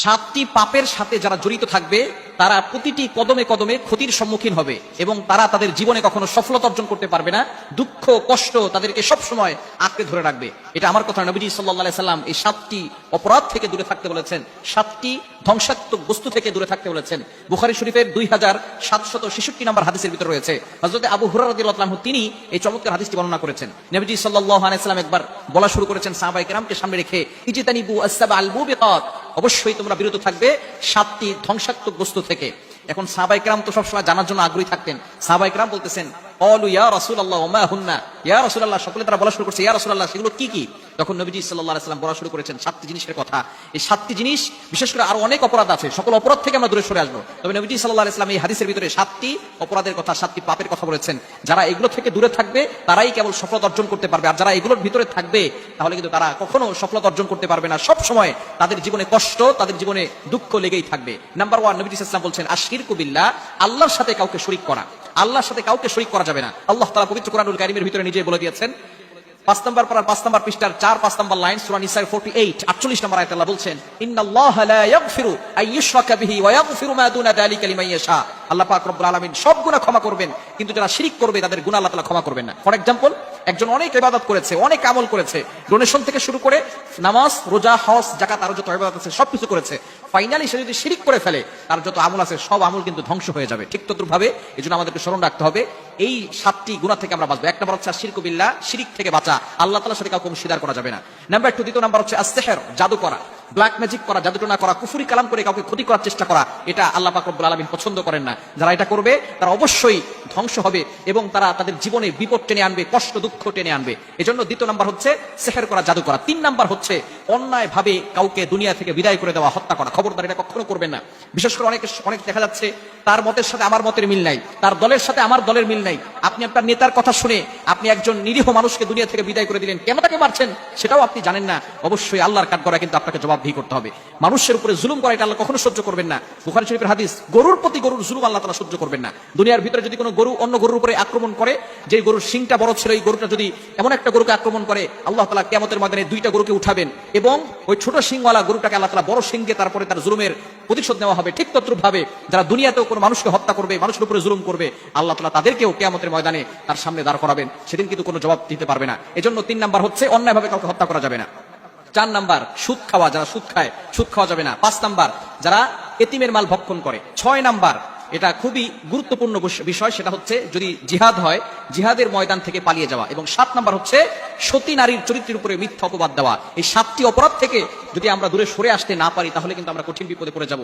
সাতটি পাপের সাথে যারা জড়িত থাকবে, তারা প্রতিটি কদমে কদমে ক্ষতির সম্মুখীন হবে এবং তারা তাদের জীবনে কখনো সফলতা অর্জন করতে পারবে না। দুঃখ, কষ্ট তাদেরকে সব সময় আঁকড়ে ধরে রাখবে। এটা আমার কথা, নবীজি সাল্লাহ সাল্লাম এই সাতটি অপরাধ থেকে দূরে থাকতে বলেছেন। সাতটি ধ্বংসাত্মক বস্তু থেকে দূরে থাকতে বলেছেন। বুখারি শরীফের দুই হাজার সাতশত ছেষট্টি নম্বর হাদিসের ভিতরে রয়েছে। হজরত আবু হুরারদিল্লাহ তিনি এই চমৎকার হাদিসটি বর্ণনা করেছেন। নবীজি সাল্লাহ আলাইসাল্লাম একবার বলা শুরু করেছেন সাহাবাই কেরামকে সামনে রেখে, ইজিতানিবু আলবু বেকাত অবশ্যই তোমরা বিরত থাকবে। সাতটি ধ্বংসাত্মক বস্তু থেকে। এখন সাবাইকরাম কেরাম তো সবসময় জানার জন্য আগ্রহী থাকতেন। সাবাইকরাম কেরাম বলতেছেন অলু ইয়া রসুল আল্লাহ ওমা হুন্না ইয়া রসুল আল্লাহ সকলে তারা বলা শুরু করছে, ইয়া রসুল আল্লাহ সেগুলো কি কি? তখন নবীজি সাল্লাহ বলা শুরু করেছেন সাতটি জিনিসের কথা। এই সাতটি জিনিস, বিশেষ করে আরও অনেক অপরাধ আছে, সকল অপরাধ থেকে আমরা দূরে সরে আসব। তবে নবীজি সাল্লাহ এই হাদিসের ভিতরে সাতটি অপরাধের কথা, সাতটি পাপের কথা বলেছেন। যারা এগুলো থেকে দূরে থাকবে, তারাই কেবল সফলতা অর্জন করতে পারবে। আর যারা এগুলোর ভিতরে থাকবে, তাহলে কিন্তু তারা কখনো সফলতা অর্জন করতে পারবে না। সব সময় তাদের জীবনে কষ্ট, তাদের জীবনে দুঃখ লেগেই থাকবে। নাম্বার ওয়ান, নবীজি ইসলাম বলছেন আশির কুবিল্লা আল্লাহর সাথে কাউকে শরিক করা। আল্লাহর সাথে কাউকে শরিক করা যাবে না। আল্লাহ তালা পবিত্র কোরআনুল কারিমের ভিতরে নিজে বলে দিয়েছেন, পাঁচ নম্বর পর পাঁচ নম্বর পৃষ্ঠার চার, পাঁচ নম্বর লাইন সুরা নিসার 48 48 নম্বর আয়াত বলছেন, ইন্নাল্লাহ লা ইয়াগফিরু আইয়ুশরাকা বিহি ওয়া ইয়াগফিরু মা দুনা যালিকা লিমান ইয়াশা। আল্লাহ পাক রব্বুল আলামিন সব গুনাহ ক্ষমা করবেন, কিন্তু যারা শিরিক করবে তাদের গুনাহ আল্লাহ তাআলা ক্ষমা করবেন না। ফর এক্সাম্পল একজন অনেক ইবাদত করেছে, অনেক আমল করেছে। ডোনেশন থেকে শুরু করে নামাজ, রোজা, হজ জাকাত আরও যত ইবাদত আছে সবকিছু করেছে। ফাইনালি সে যদি শিরিক করে ফেলে, তার যত আমল আছে, সব আমল কিন্তু ধ্বংস হয়ে যাবে। ঠিক তদ্রুপভাবে এই জন্য আমাদেরকে স্মরণ রাখতে হবে, এই সাতটি গুণা থেকে আমরা বাঁচবো। এক নম্বর হচ্ছে শিরক বিল্লাহ, শিরিক থেকে বাঁচা। আল্লাহ তাআলার সাথে কাউকে অংশীদার করা যাবে না। নাম্বার টু দ্বিতীয় নাম্বার হচ্ছে আস্তেহের জাদু করা ব্ল্যাক ম্যাজিক করা, জাদুটনা করা, কুফুরি কালাম করে কাউকে ক্ষতি করার চেষ্টা করা, এটা আল্লাহ পাকবুল আলমিন পছন্দ করেন না। যারা এটা করবে, তারা অবশ্যই ধ্বংস হবে এবং তারা তাদের জীবনে বিপদ টেনে আনবে, কষ্ট দুঃখ টেনে আনবে। এজন্য দ্বিতীয় নাম্বার হচ্ছে সেহের করা, জাদু করা। তিন নাম্বার হচ্ছে অন্যায় ভাবে কাউকে দুনিয়া থেকে বিদায় করে দেওয়া, হত্যা করা। খবরদার এটা কখনো করবেন না। বিশেষ করে অনেক অনেক দেখা যাচ্ছে, তার মতের সাথে আমার মতের মিল নাই, তার দলের সাথে আমার দলের মিল নাই। আপনি আপনার নেতার কথা শুনে আপনি একজন নিরীহ মানুষকে দুনিয়া থেকে বিদায় করে দিলেন, কেন তাকে মারছেন? সেটাও আপনি জানেন না। অবশ্যই আল্লাহর কাঠ করা কিন্তু আপনাকে জবাবদিহি করতে হবে। মানুষের উপরে জুলুম করা এটা আল্লাহ কখনো সহ্য করবেন না। বুখারী শরীফের হাদিস, গরুর প্রতি গরুর জুলুম আল্লাহ তাআলা সহ্য করবেন না। দুনিয়ার ভিতরে যদি কোনো গরু অন্য গরুর উপরে আক্রমণ করে যে গরুর শিংটা বড় ছিল, এই গরুটা যদি এমন একটা গরুকে আক্রমণ করে, আল্লাহ তালা কিয়ামতের ময়দানে দুইটা গরুকে উঠাবেন। এবং ওই ছোট শিংওয়ালা গরুটাকে আল্লাহ তাআলা বড় শিংকে তারপরে তার জুলুমের প্রতিশোধ নেওয়া হবে ঠিক তদ্রুপ ভাবে যারা দুনিয়াতেও কোনো মানুষকে হত্যা করবে, মানুষের উপরে জুলুম করবে, আল্লাহ তাআলা তাদেরকেও কেয়ামতের ময়দানে তার সামনে দাঁড় করাবেন। সেদিন কিন্তু কোনো জবাব দিতে পারবে না। এজন্য তিন নাম্বার হচ্ছে, অন্যায়ভাবে কাউকে হত্যা করা যাবে না। চার নাম্বার, সুদ খাওয়া, যারা সুদ খায়, সুদ খাওয়া যাবে না। পাঁচ নাম্বার, যারা এতিমের মাল ভক্ষণ করে। ছয় নাম্বার এটা খুবই গুরুত্বপূর্ণ বিষয়, সেটা হচ্ছে যদি জিহাদ হয়, জিহাদের ময়দান থেকে পালিয়ে যাওয়া। এবং সাত নাম্বার হচ্ছে সতী নারীর চরিত্রের উপরে মিথ্যা অপবাদ দেওয়া। এই সাতটি অপরাধ থেকে যদি আমরা দূরে সরে আসতে না পারি, তাহলে কিন্তু আমরা কঠিন বিপদে পড়ে যাব।